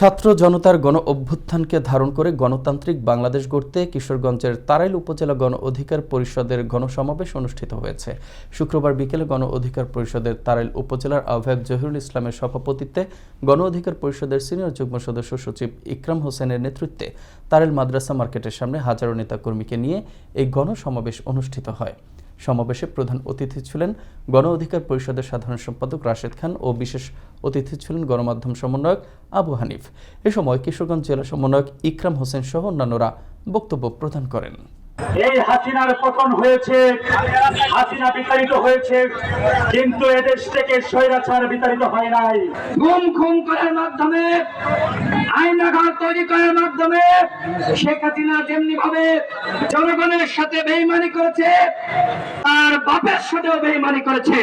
ছাত্র জনতার গণ অভ্যুত্থানকে ধারণ করে গণতান্ত্রিক বাংলাদেশ গড়তে কিশোরগঞ্জের তারাইল উপজেলা গণ অধিকার পরিষদের গণসমাবেশ অনুষ্ঠিত হয়েছে। শুক্রবার বিকেলে গণ অধিকার পরিষদের তারাইল উপজেলার আহ্বায়ক জহিরুল ইসলামের সভাপতিত্বে গণ অধিকার পরিষদের সিনিয়র যুগ্ম সদস্য সচিব ইকরাম হোসেনের নেতৃত্বে তারাইল মাদ্রাসা মার্কেটের সামনে হাজারো নেতাকর্মীকে নিয়ে এই গণসমাবেশ অনুষ্ঠিত হয়। সমাবেশে প্রধান অতিথি ছিলেন গণ অধিকার পরিষদের সাধারণ সম্পাদক রাশেদ খান ও বিশেষ অতিথি ছিলেন গণমাধ্যম সমন্বয়ক আবু হানিফ। এ সময় কিশোরগঞ্জ জেলা সমন্বয়ক ইকরাম হোসেন সহ অন্যান্যরা বক্তব্য প্রদান করেন। এই হাসিনার পতন হয়েছে, হাসিনা বিতাড়িত হয়েছে, কিন্তু এদেশ থেকে স্বৈরাচার বিতাড়িত হয় নাই। গুম খুম করার মাধ্যমে, আইনাঘাট তৈরি করার মাধ্যমে শেখ হাসিনা যেমনি ভাবে জনগণের সাথে বেইমানি করেছে, তার বাপের সাথেও বেইমানি করেছে।